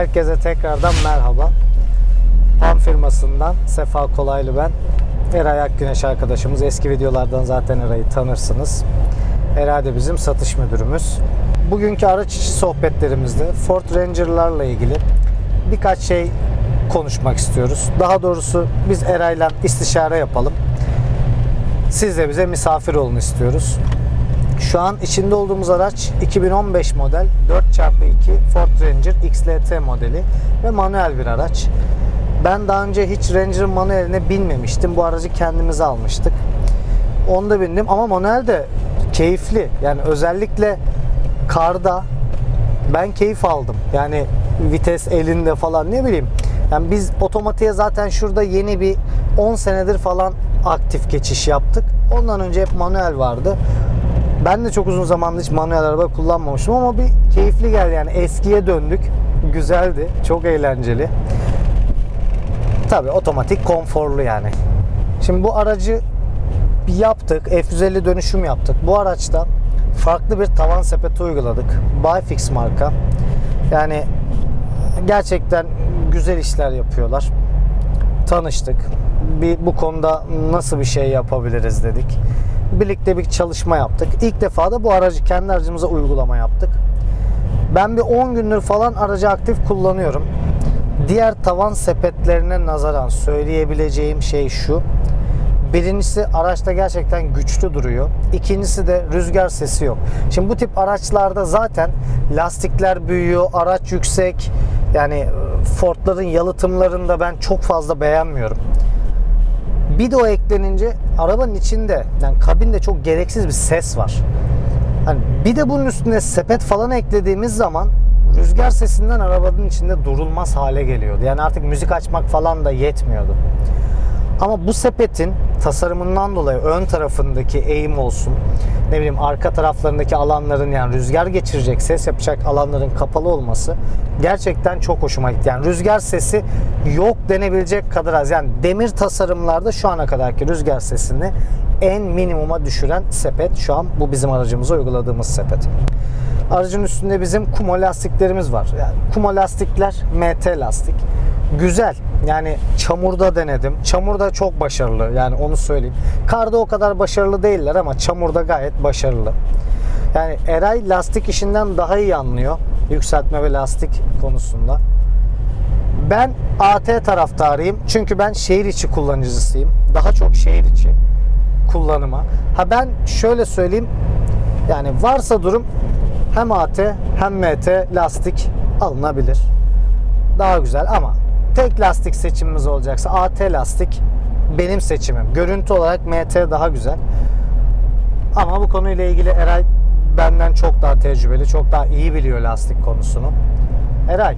Herkese tekrardan merhaba. PAM firmasından Sefa Kolaylı ben. Eray Akgüneş arkadaşımız. Eski videolardan zaten Eray'ı tanırsınız. Eray da bizim satış müdürümüz. Bugünkü araç içi sohbetlerimizde Ford Ranger'larla ilgili birkaç şey konuşmak istiyoruz. Daha doğrusu biz Eray'la istişare yapalım. Siz de bize misafir olun istiyoruz. Şu an içinde olduğumuz araç 2015 model 4x2 Ford Ranger XLT modeli ve manuel bir araç. Ben daha önce hiç Ranger'ın manueline binmemiştim. Bu aracı kendimize almıştık. Onda bindim ama manuel de keyifli. Yani özellikle karda ben keyif aldım. Yani vites elinde falan ne bileyim. Yani biz otomatiğe zaten şurada yeni bir 10 senedir falan aktif geçiş yaptık. Ondan önce hep manuel vardı. Ben de çok uzun zamandır hiç manuel araba kullanmamıştım ama bir keyifli geldi yani eskiye döndük. Güzeldi, çok eğlenceli. Tabii otomatik konforlu yani. Şimdi bu aracı yaptık. F150 dönüşüm yaptık. Bu araçta farklı bir tavan sepeti uyguladık. Bifix marka. Yani gerçekten güzel işler yapıyorlar. Tanıştık. Bir bu konuda nasıl bir şey yapabiliriz dedik. Birlikte bir çalışma yaptık. İlk defa da bu aracı kendi aracımıza uygulama yaptık. Ben bir 10 gündür falan aracı aktif kullanıyorum. Diğer tavan sepetlerine nazaran söyleyebileceğim şey şu. Birincisi araçta gerçekten güçlü duruyor. İkincisi de rüzgar sesi yok. Şimdi bu tip araçlarda zaten lastikler büyüyor, araç yüksek. Yani e, Ford'ların yalıtımlarında ben çok fazla beğenmiyorum. Bir de o eklenince arabanın içinde yani kabinde çok gereksiz bir ses var. Hani bir de bunun üstüne sepet falan eklediğimiz zaman rüzgar sesinden arabanın içinde durulmaz hale geliyordu. Yani artık müzik açmak falan da yetmiyordu. Ama bu sepetin tasarımından dolayı ön tarafındaki eğim olsun, ne bileyim arka taraflarındaki alanların yani rüzgar geçirecek, ses yapacak alanların kapalı olması gerçekten çok hoşuma gitti. Yani rüzgar sesi yok denebilecek kadar az. Yani demir tasarımlarda şu ana kadarki rüzgar sesini en minimuma düşüren sepet şu an bu bizim aracımıza uyguladığımız sepet. Aracın üstünde bizim Kumo lastiklerimiz var. Yani Kumo lastikler MT lastik. Güzel. Yani çamurda denedim. Çamurda çok başarılı. Yani onu söyleyeyim. Karda o kadar başarılı değiller ama çamurda gayet başarılı. Yani Eray lastik işinden daha iyi anlıyor. Yükseltme ve lastik konusunda. Ben AT taraftarıyım. Çünkü ben şehir içi kullanıcısıyım. Daha çok şehir içi kullanıma. Ha ben şöyle söyleyeyim. Yani varsa durum hem AT hem MT lastik alınabilir. Daha güzel ama tek lastik seçimimiz olacaksa AT lastik benim seçimim. Görüntü olarak MT daha güzel. Ama bu konuyla ilgili Eray benden çok daha tecrübeli, çok daha iyi biliyor lastik konusunu. Eray,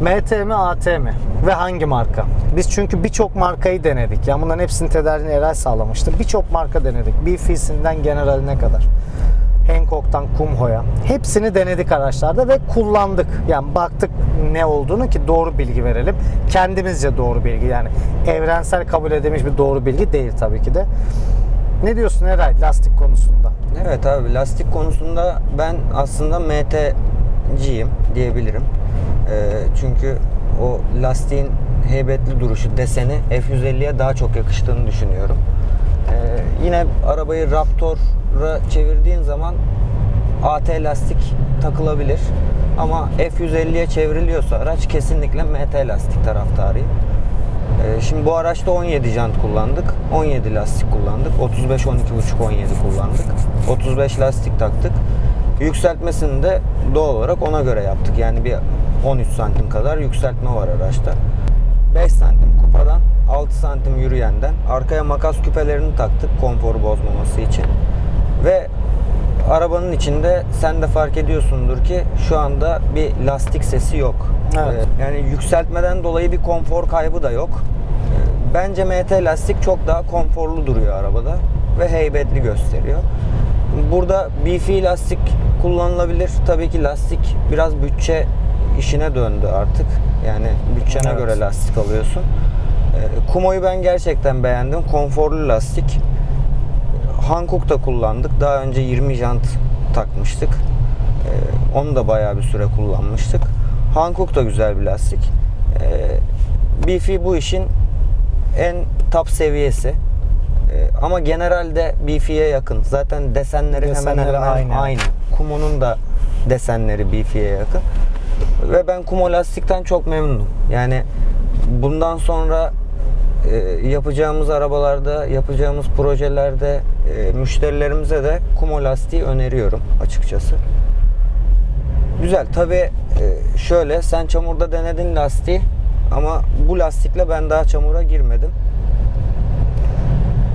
MT mi AT mi? Ve hangi marka? Biz çünkü birçok markayı denedik. Yani bunların hepsinin tedariğini Eray sağlamıştı. Birçok marka denedik. BF'sinden General'ine kadar. Hankook'tan Kumho'ya. Hepsini denedik araçlarda ve kullandık. Yani baktık ne olduğunu ki doğru bilgi verelim. Kendimizce doğru bilgi yani evrensel kabul edilmiş bir doğru bilgi değil tabii ki de. Ne diyorsun Eray lastik konusunda? Evet abi lastik konusunda ben aslında MT'ciyim diyebilirim. Ee, çünkü o lastiğin heybetli duruşu, deseni F150'ye daha çok yakıştığını düşünüyorum. Ee, yine arabayı Raptor'a çevirdiğin zaman AT lastik takılabilir. Ama F150'ye çevriliyorsa araç kesinlikle MT lastik taraftarıyım. Ee, Şimdi bu araçta 17 jant kullandık. 17 lastik kullandık. 35 12.5 17 kullandık. 35 lastik taktık. Yükseltmesini de doğal olarak ona göre yaptık. Yani bir 13 santim kadar yükseltme var araçta. 5 santim kupadan, 6 santim yürüyenden. Arkaya makas küpelerini taktık konforu bozmaması için. Ve arabanın içinde sen de fark ediyorsundur ki şu anda bir lastik sesi yok. Evet. Ee, Yani yükseltmeden dolayı bir konfor kaybı da yok. Ee, Bence MT lastik çok daha konforlu duruyor arabada ve heybetli gösteriyor. Burada BF lastik kullanılabilir. Tabii ki lastik biraz bütçe işine döndü artık. Yani bütçene Evet. göre lastik alıyorsun. Ee, Kumo'yu ben gerçekten beğendim. Konforlu lastik. Hankook da kullandık. Daha önce 20 jant takmıştık. Ee, onu da bayağı bir süre kullanmıştık. Hankook da güzel bir lastik. Ee, Beefy bu işin en top seviyesi. Ee, ama genelde Beefy'ye yakın. Zaten desenleri, Desenleri hemen hemen aynı. aynı. Kumo'nun da desenleri Beefy'ye yakın. Ve ben Kumo lastikten çok memnunum. Yani bundan sonra e, yapacağımız arabalarda, yapacağımız projelerde e, müşterilerimize de Kumo lastiği öneriyorum açıkçası. Güzel. Tabi şöyle sen çamurda denedin lastiği ama bu lastikle ben daha çamura girmedim.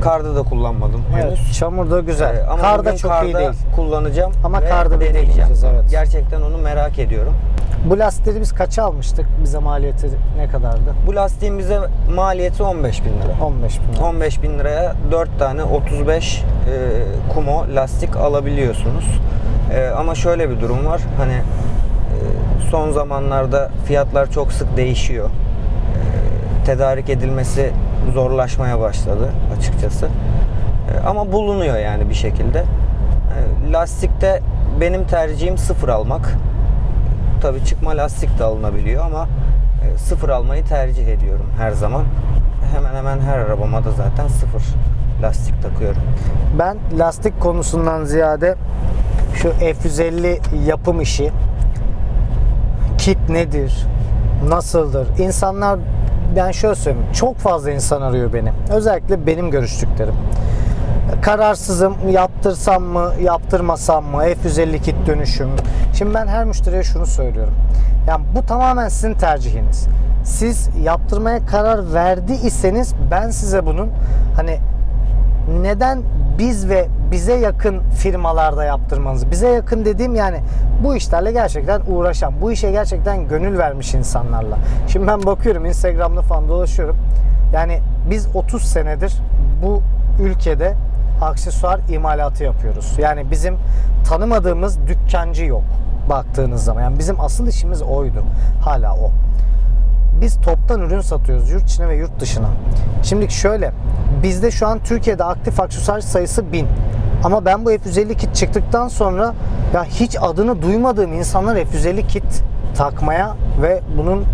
Karda da kullanmadım Evet, henüz. çamur da güzel. Ee, ama Kar da bugün çok karda iyi değil. kullanacağım Ama karda deneyeceğim. evet. Gerçekten onu merak ediyorum. Bu lastikleri biz kaça almıştık? Bize maliyeti ne kadardı? Bu lastiğin bize maliyeti 15 bin lira. 15 bin. lira. 15 bin liraya 4 tane 35 e, Kumo lastik alabiliyorsunuz. E, ama şöyle bir durum var. Hani e, son zamanlarda fiyatlar çok sık değişiyor. E, tedarik edilmesi zorlaşmaya başladı açıkçası. E, ama bulunuyor yani bir şekilde. E, lastikte benim tercihim sıfır almak. Tabii çıkma lastik de alınabiliyor ama e, sıfır almayı tercih ediyorum her zaman. Hemen hemen her arabama da zaten sıfır lastik takıyorum. Ben lastik konusundan ziyade şu F150 yapım işi kit nedir? Nasıldır? İnsanlar ben şöyle söyleyeyim. Çok fazla insan arıyor beni. Özellikle benim görüştüklerim. Kararsızım. Yaptırsam mı, yaptırmasam mı? F150 kit dönüşüm. Şimdi ben her müşteriye şunu söylüyorum. Yani bu tamamen sizin tercihiniz. Siz yaptırmaya karar verdi iseniz ben size bunun hani neden biz ve bize yakın firmalarda yaptırmanız? Bize yakın dediğim yani bu işlerle gerçekten uğraşan, bu işe gerçekten gönül vermiş insanlarla. Şimdi ben bakıyorum Instagram'da falan dolaşıyorum. Yani biz 30 senedir bu ülkede aksesuar imalatı yapıyoruz. Yani bizim tanımadığımız dükkancı yok baktığınız zaman. Yani bizim asıl işimiz oydu. Hala o biz toptan ürün satıyoruz yurt içine ve yurt dışına. Şimdi şöyle bizde şu an Türkiye'de aktif aksesuar sayısı 1000. Ama ben bu F150 kit çıktıktan sonra ya hiç adını duymadığım insanlar F150 kit takmaya ve bunun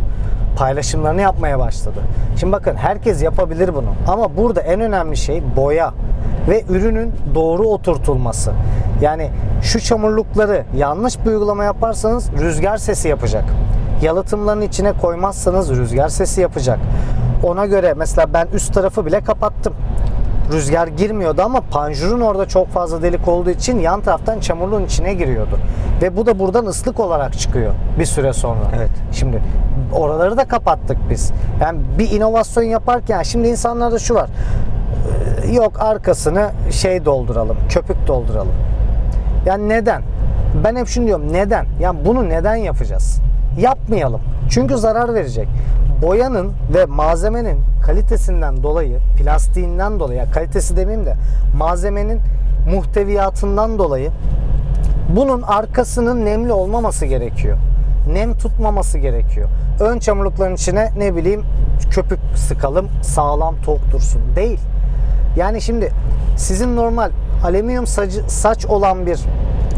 paylaşımlarını yapmaya başladı. Şimdi bakın herkes yapabilir bunu. Ama burada en önemli şey boya ve ürünün doğru oturtulması. Yani şu çamurlukları yanlış bir uygulama yaparsanız rüzgar sesi yapacak. Yalıtımların içine koymazsanız rüzgar sesi yapacak. Ona göre mesela ben üst tarafı bile kapattım. Rüzgar girmiyordu ama panjurun orada çok fazla delik olduğu için yan taraftan çamurluğun içine giriyordu. Ve bu da buradan ıslık olarak çıkıyor bir süre sonra. Evet. Şimdi oraları da kapattık biz. Yani bir inovasyon yaparken şimdi insanlarda şu var. Ee, Yok arkasını şey dolduralım, köpük dolduralım. Yani neden? Ben hep şunu diyorum neden? Yani bunu neden yapacağız? Yapmayalım. Çünkü zarar verecek. Boyanın ve malzemenin kalitesinden dolayı, plastiğinden dolayı, ya kalitesi demeyeyim de malzemenin muhteviyatından dolayı bunun arkasının nemli olmaması gerekiyor. Nem tutmaması gerekiyor. Ön çamurlukların içine ne bileyim köpük sıkalım sağlam tok dursun. Değil. Yani şimdi sizin normal alüminyum sacı, saç olan bir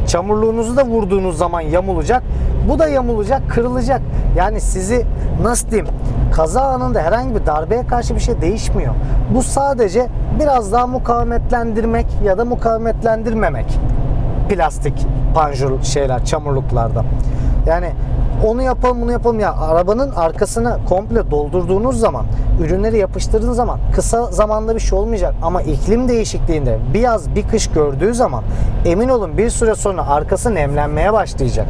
çamurluğunuzu da vurduğunuz zaman yamulacak. Bu da yamulacak, kırılacak. Yani sizi nasıl diyeyim kaza anında herhangi bir darbeye karşı bir şey değişmiyor. Bu sadece biraz daha mukavemetlendirmek ya da mukavemetlendirmemek plastik panjur şeyler çamurluklarda. Yani onu yapalım bunu yapalım ya arabanın arkasını komple doldurduğunuz zaman ürünleri yapıştırdığınız zaman kısa zamanda bir şey olmayacak ama iklim değişikliğinde bir yaz bir kış gördüğü zaman emin olun bir süre sonra arkası nemlenmeye başlayacak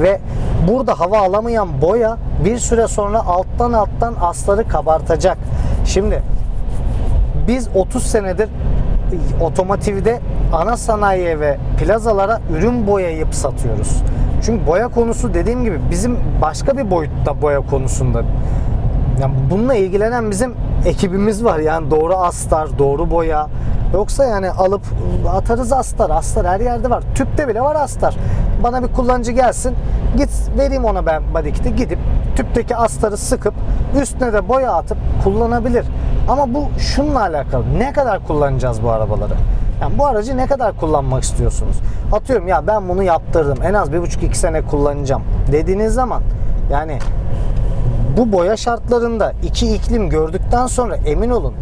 ve burada hava alamayan boya bir süre sonra alttan alttan asları kabartacak. Şimdi biz 30 senedir otomotivde ana sanayiye ve plazalara ürün boyayıp satıyoruz. Çünkü boya konusu dediğim gibi bizim başka bir boyutta boya konusunda. Yani bununla ilgilenen bizim ekibimiz var. Yani doğru astar, doğru boya. Yoksa yani alıp atarız astar. Astar her yerde var. Tüpte bile var astar. Bana bir kullanıcı gelsin. Git vereyim ona ben body kit'i. Gidip tüpteki astarı sıkıp üstüne de boya atıp kullanabilir. Ama bu şununla alakalı. Ne kadar kullanacağız bu arabaları? Yani bu aracı ne kadar kullanmak istiyorsunuz? Atıyorum ya ben bunu yaptırdım. En az 1,5-2 sene kullanacağım dediğiniz zaman Yani bu boya şartlarında iki iklim gördükten sonra emin olun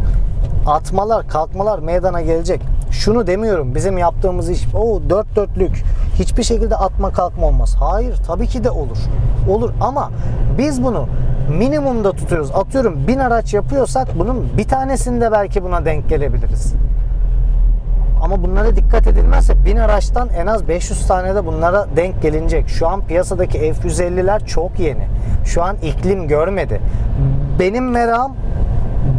atmalar, kalkmalar meydana gelecek. Şunu demiyorum. Bizim yaptığımız iş o dört dörtlük. Hiçbir şekilde atma kalkma olmaz. Hayır, tabii ki de olur. Olur ama biz bunu minimumda tutuyoruz. Atıyorum bin araç yapıyorsak bunun bir tanesinde belki buna denk gelebiliriz. Ama bunlara dikkat edilmezse 1000 araçtan en az 500 tane de bunlara denk gelinecek. Şu an piyasadaki F150'ler çok yeni. Şu an iklim görmedi. Benim merakım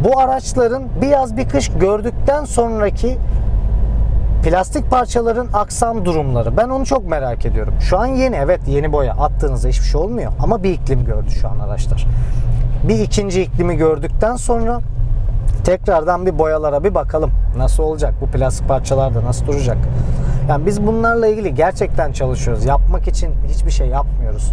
bu araçların bir yaz bir kış gördükten sonraki plastik parçaların aksam durumları. Ben onu çok merak ediyorum. Şu an yeni evet yeni boya attığınızda hiçbir şey olmuyor ama bir iklim gördü şu an araçlar. Bir ikinci iklimi gördükten sonra tekrardan bir boyalara bir bakalım. Nasıl olacak? Bu plastik parçalar da nasıl duracak? Yani biz bunlarla ilgili gerçekten çalışıyoruz. Yapmak için hiçbir şey yapmıyoruz.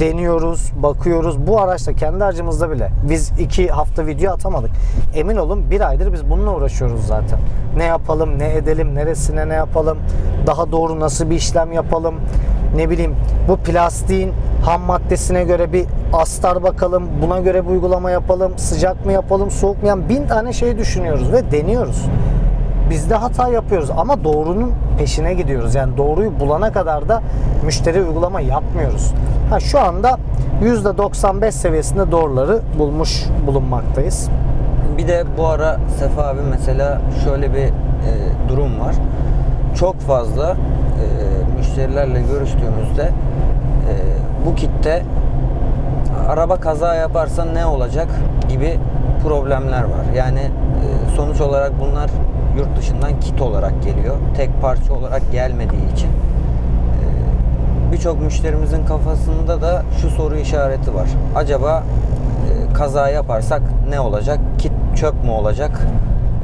Deniyoruz, bakıyoruz. Bu araçta kendi harcımızda bile biz iki hafta video atamadık. Emin olun bir aydır biz bununla uğraşıyoruz zaten. Ne yapalım, ne edelim, neresine ne yapalım, daha doğru nasıl bir işlem yapalım, ne bileyim bu plastiğin ham maddesine göre bir astar bakalım, buna göre bir uygulama yapalım, sıcak mı yapalım, soğuk mu yani bin tane şey düşünüyoruz ve deniyoruz. Biz de hata yapıyoruz ama doğrunun peşine gidiyoruz. Yani doğruyu bulana kadar da müşteri uygulama yapmıyoruz. Ha şu anda %95 seviyesinde doğruları bulmuş bulunmaktayız. Bir de bu ara Sefa abi mesela şöyle bir e, durum var. Çok fazla e, müşterilerle görüştüğümüzde e, bu kitte araba kaza yaparsa ne olacak gibi problemler var. Yani e, sonuç olarak bunlar yurt dışından kit olarak geliyor. Tek parça olarak gelmediği için. E, Birçok müşterimizin kafasında da şu soru işareti var. Acaba e, kaza yaparsak ne olacak? Kit çöp mü olacak?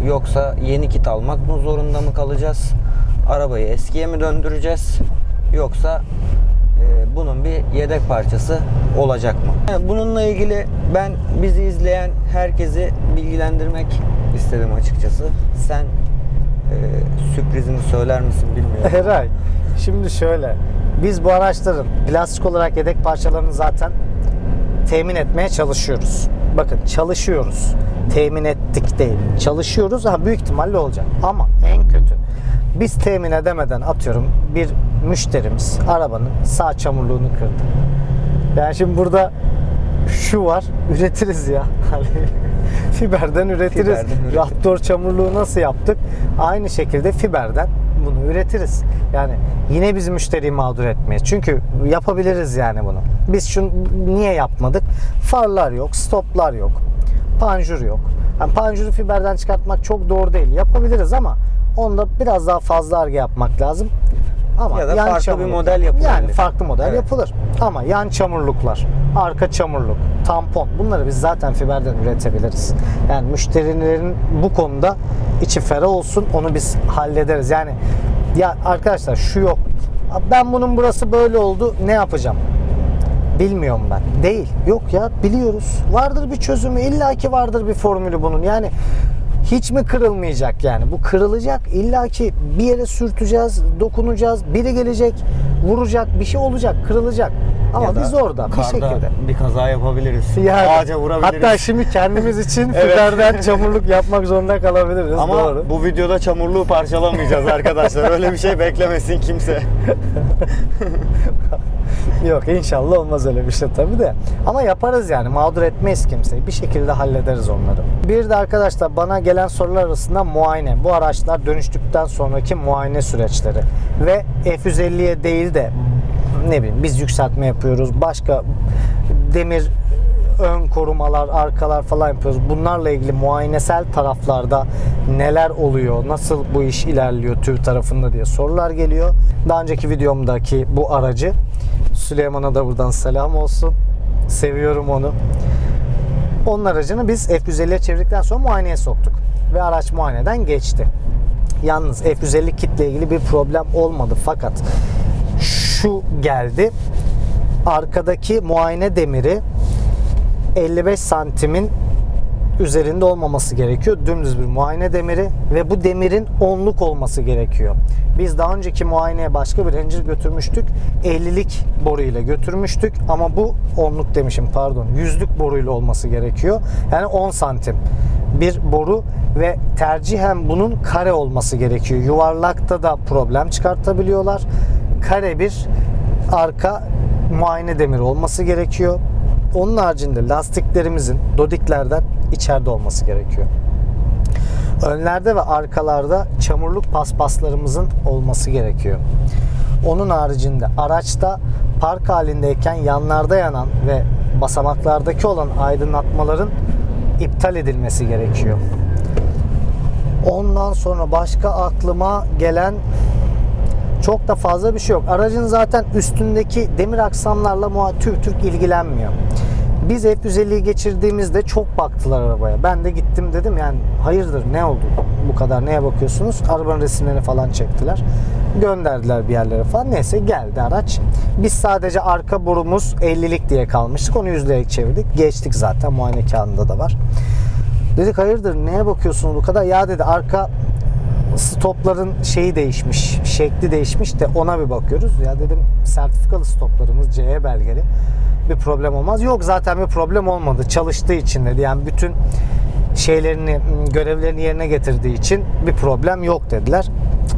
Yoksa yeni kit almak mı zorunda mı kalacağız? Arabayı eskiye mi döndüreceğiz? Yoksa e, bunun bir yedek parçası olacak mı? Yani Bununla ilgili ben bizi izleyen herkesi bilgilendirmek istedim açıkçası. Sen e, sürprizini söyler misin bilmiyorum. Eray, şimdi şöyle. Biz bu araçların plastik olarak yedek parçalarını zaten temin etmeye çalışıyoruz. Bakın çalışıyoruz. Temin ettik değil. Çalışıyoruz. Ha büyük ihtimalle olacak. Ama en kötü biz temin edemeden atıyorum bir müşterimiz arabanın sağ çamurluğunu kırdı. Yani şimdi burada şu var üretiriz ya. Fiberden üretiriz. Fiberden. Raptor çamurluğu nasıl yaptık? Aynı şekilde fiberden bunu üretiriz. Yani yine bizim müşteriyi mağdur etmeyiz. Çünkü yapabiliriz yani bunu. Biz şunu niye yapmadık? Farlar yok, stoplar yok, panjur yok. Yani panjuru fiberden çıkartmak çok doğru değil. Yapabiliriz ama onda biraz daha fazla arge yapmak lazım. Ama Ya da yan farklı bir model yapılabilir. Yani farklı model Evet. yapılır. Ama yan çamurluklar, arka çamurluk, tampon bunları biz zaten fiberden üretebiliriz. Yani müşterilerin bu konuda içi ferah olsun onu biz hallederiz. Yani ya arkadaşlar şu yok. Ben bunun burası böyle oldu ne yapacağım? Bilmiyorum ben. Değil. Yok ya biliyoruz. Vardır bir çözümü. illaki vardır bir formülü bunun. Yani hiç mi kırılmayacak yani? Bu kırılacak. İlla ki bir yere sürteceğiz, dokunacağız. Biri gelecek, vuracak, bir şey olacak, kırılacak. Ama Ya biz orada bir şekilde. bir kaza yapabiliriz. Yani, Ağaca vurabiliriz. Hatta şimdi kendimiz için Evet. fiberden çamurluk yapmak zorunda kalabiliriz. Ama Doğru. bu videoda çamurluğu parçalamayacağız arkadaşlar. Öyle bir şey beklemesin kimse. Yok inşallah olmaz öyle bir şey tabii de. Ama yaparız yani mağdur etmeyiz kimseyi. Bir şekilde hallederiz onları. Bir de arkadaşlar bana gelen sorular arasında muayene. Bu araçlar dönüştükten sonraki muayene süreçleri. Ve F150'ye değil de ne bileyim biz yükseltme yapıyoruz. Başka demir ön korumalar, arkalar falan yapıyoruz. Bunlarla ilgili muayenesel taraflarda neler oluyor, nasıl bu iş ilerliyor TÜV tarafında diye sorular geliyor. Daha önceki videomdaki bu aracı Süleyman'a da buradan selam olsun. Seviyorum onu. Onun aracını biz F150'ye çevirdikten sonra muayeneye soktuk. Ve araç muayeneden geçti. Yalnız F150 kitle ilgili bir problem olmadı fakat şu geldi. Arkadaki muayene demiri 55 santimin üzerinde olmaması gerekiyor. Dümdüz bir muayene demiri ve bu demirin onluk olması gerekiyor. Biz daha önceki muayeneye başka bir Ranger götürmüştük. 50'lik boruyla götürmüştük ama bu onluk demişim pardon. Yüzlük boruyla olması gerekiyor. Yani 10 santim bir boru ve tercihen bunun kare olması gerekiyor. Yuvarlakta da problem çıkartabiliyorlar. Kare bir arka muayene demiri olması gerekiyor. Onun haricinde lastiklerimizin dodiklerden içeride olması gerekiyor. Önlerde ve arkalarda çamurluk paspaslarımızın olması gerekiyor. Onun haricinde araçta park halindeyken yanlarda yanan ve basamaklardaki olan aydınlatmaların iptal edilmesi gerekiyor. Ondan sonra başka aklıma gelen çok da fazla bir şey yok. Aracın zaten üstündeki demir aksamlarla muha- TÜV ilgilenmiyor. Biz F150'yi geçirdiğimizde çok baktılar arabaya. Ben de gittim dedim yani hayırdır ne oldu bu kadar neye bakıyorsunuz? Arabanın resimlerini falan çektiler. Gönderdiler bir yerlere falan. Neyse geldi araç. Biz sadece arka borumuz 50'lik diye kalmıştık. Onu yüzlüğe çevirdik. Geçtik zaten muayene kağıdında da var. Dedik hayırdır neye bakıyorsunuz bu kadar? Ya dedi arka stopların şeyi değişmiş, şekli değişmiş de ona bir bakıyoruz. Ya dedim sertifikalı stoplarımız CE belgeli. Bir problem olmaz. Yok zaten bir problem olmadı. Çalıştığı için dedi. Yani bütün şeylerini, görevlerini yerine getirdiği için bir problem yok dediler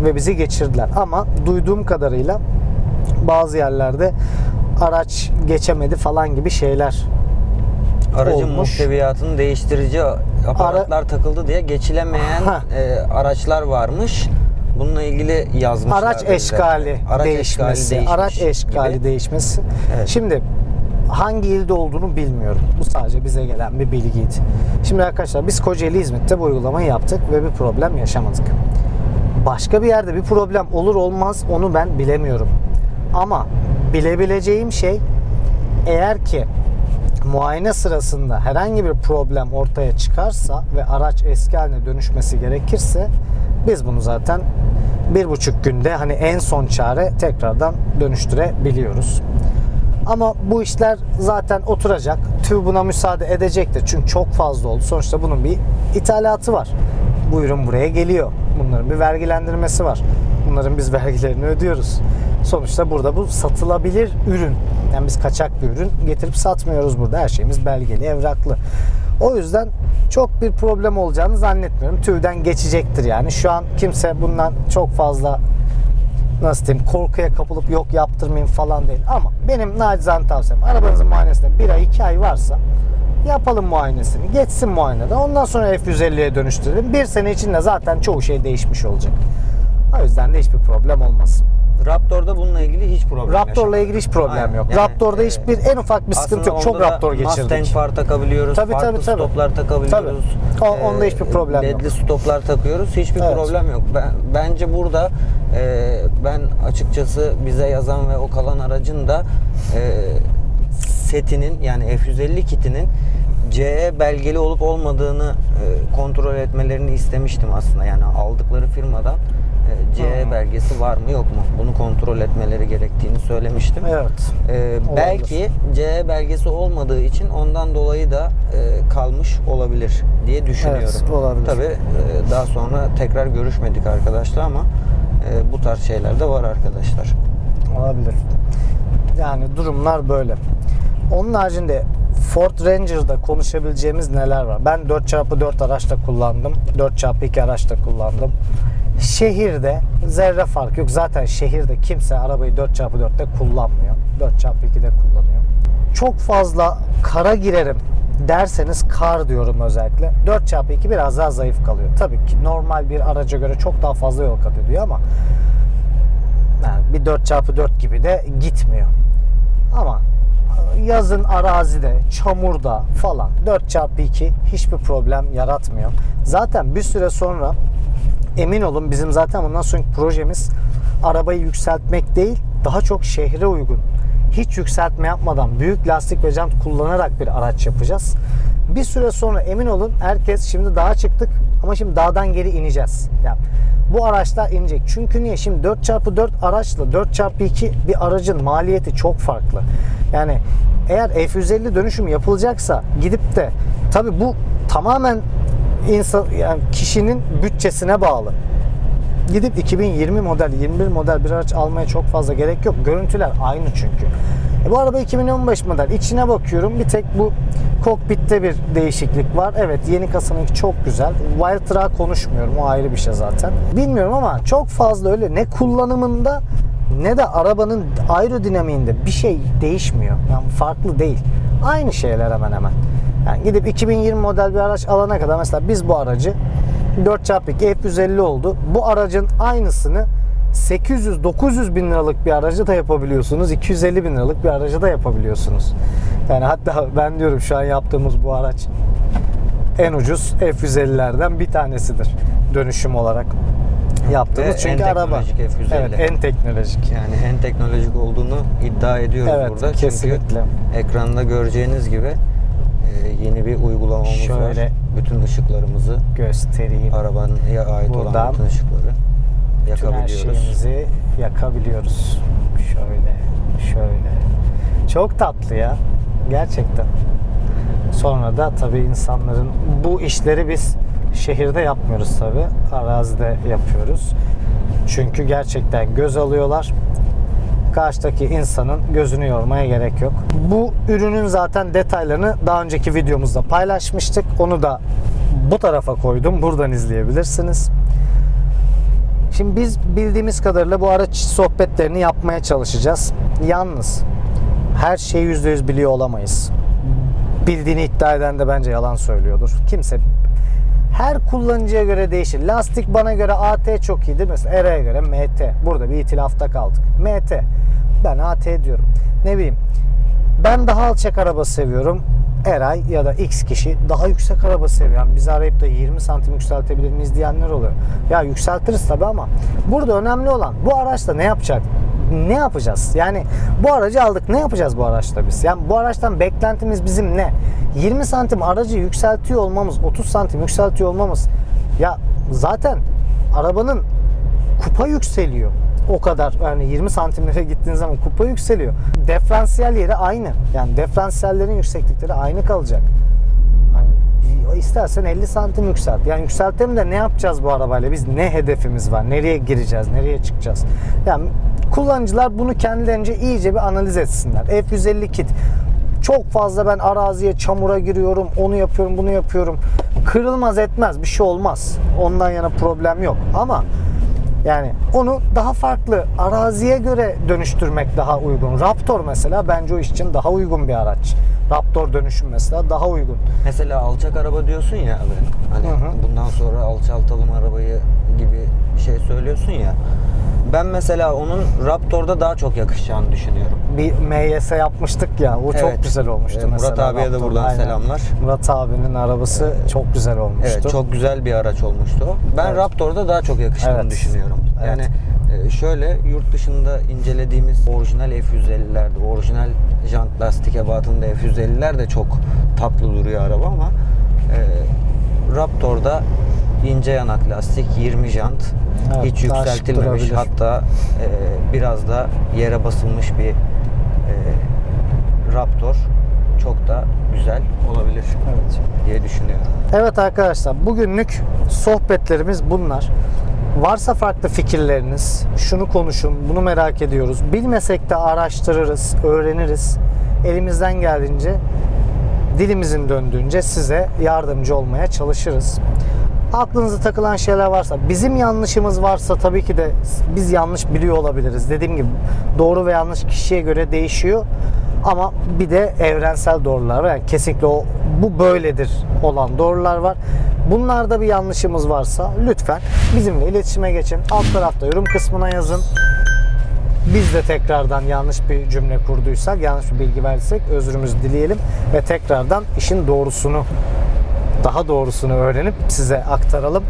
ve bizi geçirdiler. Ama duyduğum kadarıyla bazı yerlerde araç geçemedi falan gibi şeyler Aracın olmuş. muhteviyatını değiştirici aparatlar takıldı diye geçilemeyen Ha. e, araçlar varmış. Bununla ilgili yazmışlar. araç bize. eşkali Araç değişmesi, eşkali değişmiş araç eşkali gibi. değişmesi. Evet. Şimdi hangi ilde olduğunu bilmiyorum. Bu sadece bize gelen bir bilgiydi. Şimdi arkadaşlar biz Kocaeli İzmit'te bu uygulamayı yaptık ve bir problem yaşamadık. Başka bir yerde bir problem olur olmaz onu ben bilemiyorum. Ama bilebileceğim şey eğer ki muayene sırasında herhangi bir problem ortaya çıkarsa ve araç eski haline dönüşmesi gerekirse biz bunu zaten bir buçuk günde hani en son çare tekrardan dönüştürebiliyoruz. Ama bu işler zaten oturacak. TÜV buna müsaade edecektir. Çünkü çok fazla oldu. Sonuçta bunun bir ithalatı var. Bu ürün buraya geliyor. Bunların bir vergilendirmesi var. Bunların biz vergilerini ödüyoruz. Sonuçta burada bu satılabilir ürün. Yani biz kaçak bir ürün getirip satmıyoruz burada. Her şeyimiz belgeli, evraklı. O yüzden çok bir problem olacağını zannetmiyorum. TÜV'den geçecektir yani. Şu an kimse bundan çok fazla nasıl diyeyim korkuya kapılıp yok yaptırmayayım falan değil. Ama benim nacizane tavsiyem arabanızın muayenesinde bir ay iki ay varsa yapalım muayenesini. Geçsin muayenede. Ondan sonra F150'ye dönüştürelim. Bir sene içinde zaten çoğu şey değişmiş olacak. O yüzden de hiçbir problem olmaz. Raptor'da bununla ilgili hiç problem Raptor'la yaşamadık. ilgili hiç problem Aynen. yok. Yani, Raptor'da e, hiçbir en ufak bir sıkıntı yok. Çok Raptor geçirdik. Mustang far takabiliyoruz. Tabii, farklı tabii, tabii. stoplar takabiliyoruz. Tabii. O- onda hiçbir problem yok. Ledli stoplar takıyoruz. Hiçbir Evet. problem yok. Ben, bence burada e, ben açıkçası bize yazan ve o kalan aracın da e, setinin yani F150 kitinin CE belgeli olup olmadığını e, kontrol etmelerini istemiştim aslında. Yani aldıkları firmadan e, CE Hmm. belgesi var mı yok mu? Bunu kontrol etmeleri gerektiğini söylemiştim. Evet. Ee, belki CE belgesi olmadığı için ondan dolayı da e, kalmış olabilir diye düşünüyorum. Evet, olabilir. Tabii e, daha sonra tekrar görüşmedik arkadaşlar ama e, bu tarz şeyler de var arkadaşlar. Olabilir. Yani durumlar böyle. Onun haricinde Ford Ranger'da konuşabileceğimiz neler var? Ben 4x4 araçta kullandım. 4x2 araçta kullandım. Şehirde zerre fark yok. Zaten şehirde kimse arabayı 4x4'te kullanmıyor. 4x2'de kullanıyor. Çok fazla kara girerim derseniz kar diyorum özellikle. 4x2 biraz daha zayıf kalıyor. Tabii ki normal bir araca göre çok daha fazla yol kat ediyor ama yani bir 4x4 gibi de gitmiyor. Ama yazın arazide, çamurda falan 4x2 hiçbir problem yaratmıyor. Zaten bir süre sonra emin olun bizim zaten bundan sonraki projemiz arabayı yükseltmek değil, daha çok şehre uygun. Hiç yükseltme yapmadan büyük lastik ve jant kullanarak bir araç yapacağız. Bir süre sonra emin olun herkes şimdi dağa çıktık ama şimdi dağdan geri ineceğiz. Yani bu araçlar inecek. Çünkü niye? Şimdi 4x4 araçla 4x2 bir aracın maliyeti çok farklı. Yani eğer F150 dönüşüm yapılacaksa gidip de tabi bu tamamen insan yani kişinin bütçesine bağlı. Gidip 2020 model, 21 model bir araç almaya çok fazla gerek yok. Görüntüler aynı çünkü. E bu araba 2015 model. İçine bakıyorum. Bir tek bu kokpitte bir değişiklik var. Evet yeni kasanınki çok güzel. Wiretrack konuşmuyorum. O ayrı bir şey zaten. Bilmiyorum ama çok fazla öyle ne kullanımında ne de arabanın aerodinamiğinde bir şey değişmiyor. Yani farklı değil. Aynı şeyler hemen hemen. Yani gidip 2020 model bir araç alana kadar mesela biz bu aracı 4x2 F150 oldu. Bu aracın aynısını 800-900 bin liralık bir aracı da yapabiliyorsunuz. 250 bin liralık bir aracı da yapabiliyorsunuz. Yani hatta ben diyorum şu an yaptığımız bu araç en ucuz F150'lerden bir tanesidir dönüşüm olarak yaptığımız. Ve Çünkü en araba. teknolojik F150. Evet, en teknolojik. Yani en teknolojik olduğunu iddia ediyoruz Evet, burada. kesinlikle. Çünkü ekranda göreceğiniz gibi e, yeni bir uygulamamız Şöyle. var. Bütün ışıklarımızı, Göstereyim. arabaya ait Buradan olan bütün ışıkları Bütün her yakabiliyoruz. şeyimizi yakabiliyoruz. Şöyle, şöyle. Çok tatlı ya. Gerçekten. Sonra da tabii insanların bu işleri biz şehirde yapmıyoruz tabii. Arazide yapıyoruz. Çünkü gerçekten göz alıyorlar. Karşıdaki insanın gözünü yormaya gerek yok. Bu ürünün zaten detaylarını daha önceki videomuzda paylaşmıştık. Onu da bu tarafa koydum. Buradan izleyebilirsiniz. Şimdi biz bildiğimiz kadarıyla bu araç sohbetlerini yapmaya çalışacağız. Yalnız her şeyi %100 biliyor olamayız. Bildiğini iddia eden de bence yalan söylüyordur. Kimse her kullanıcıya göre değişir. Lastik bana göre AT çok iyiydi. Mesela Era'ya göre MT. Burada bir itilafta kaldık. MT. Ben AT diyorum. Ne bileyim. Ben daha alçak araba seviyorum. Eray ya da X kişi daha yüksek araba seviyor. Yani bizi arayıp da 20 santim yükseltebilir miyiz diyenler oluyor. Ya yükseltiriz tabi ama burada önemli olan bu araçla ne yapacak? Ne yapacağız? Yani bu aracı aldık. Ne yapacağız bu araçla biz? Yani bu araçtan beklentimiz bizim ne? 20 santim aracı yükseltiyor olmamız, 30 santim yükseltiyor olmamız. Ya zaten arabanın kupa yükseliyor. O kadar yani 20 santimlere gittiğiniz zaman kupa yükseliyor. Diferansiyel yeri aynı. Yani diferansiyellerin yükseklikleri aynı kalacak. İstersen 50 santim yükselt. Yani yükseltelim de ne yapacağız bu arabayla? Biz ne hedefimiz var? Nereye gireceğiz? Nereye çıkacağız? Yani kullanıcılar bunu kendilerince iyice bir analiz etsinler. F150 kit çok fazla ben araziye çamura giriyorum, onu yapıyorum, bunu yapıyorum. Kırılmaz etmez, bir şey olmaz. Ondan yana problem yok. Ama yani onu daha farklı araziye göre dönüştürmek daha uygun. Raptor mesela bence o iş için daha uygun bir araç. Raptor dönüşüm mesela daha uygun. Mesela alçak araba diyorsun ya abi. Hani Hı hı. bundan sonra alçaltalım arabayı gibi bir şey söylüyorsun ya. Ben mesela onun Raptor'da daha çok yakışacağını düşünüyorum. Bir MYS yapmıştık ya o çok Evet. güzel olmuştu Ee, Murat mesela. abiye de Raptor. buradan selamlar. Murat abinin arabası çok güzel olmuştu. Evet çok güzel bir araç olmuştu o. Ben Evet. Raptor'da daha çok yakıştığını Evet. düşünüyorum. Evet. Yani e, şöyle yurt dışında incelediğimiz orijinal F150'lerde, orijinal jant lastik ebatında F150'ler de çok tatlı duruyor araba ama e, Raptor'da ince yanak lastik, 20 jant, Evet, hiç yükseltilmemiş hatta e, biraz da yere basılmış bir e, Raptor çok da güzel olabilir Evet. diye düşünüyorum. Evet arkadaşlar bugünlük sohbetlerimiz bunlar. Varsa farklı fikirleriniz, şunu konuşun, bunu merak ediyoruz. Bilmesek de araştırırız, öğreniriz. Elimizden geldiğince, dilimizin döndüğünce size yardımcı olmaya çalışırız. Aklınıza takılan şeyler varsa, bizim yanlışımız varsa tabii ki de biz yanlış biliyor olabiliriz. Dediğim gibi doğru ve yanlış kişiye göre değişiyor. Ama bir de evrensel doğrular var. Yani kesinlikle o bu böyledir olan doğrular var. Bunlarda bir yanlışımız varsa lütfen bizimle iletişime geçin. Alt tarafta yorum kısmına yazın. Biz de tekrardan yanlış bir cümle kurduysak, yanlış bir bilgi versek özrümüzü dileyelim ve tekrardan işin doğrusunu daha doğrusunu öğrenip size aktaralım.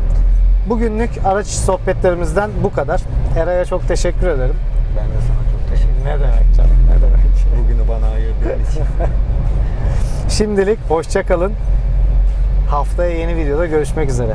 Bugünlük araç sohbetlerimizden bu kadar. Eray'a çok teşekkür ederim. Ben de sana çok teşekkür ederim. Ne demek canım, ne demek. Bugünü bana ayırdığın için. Şimdilik hoşça kalın. Haftaya yeni videoda görüşmek üzere.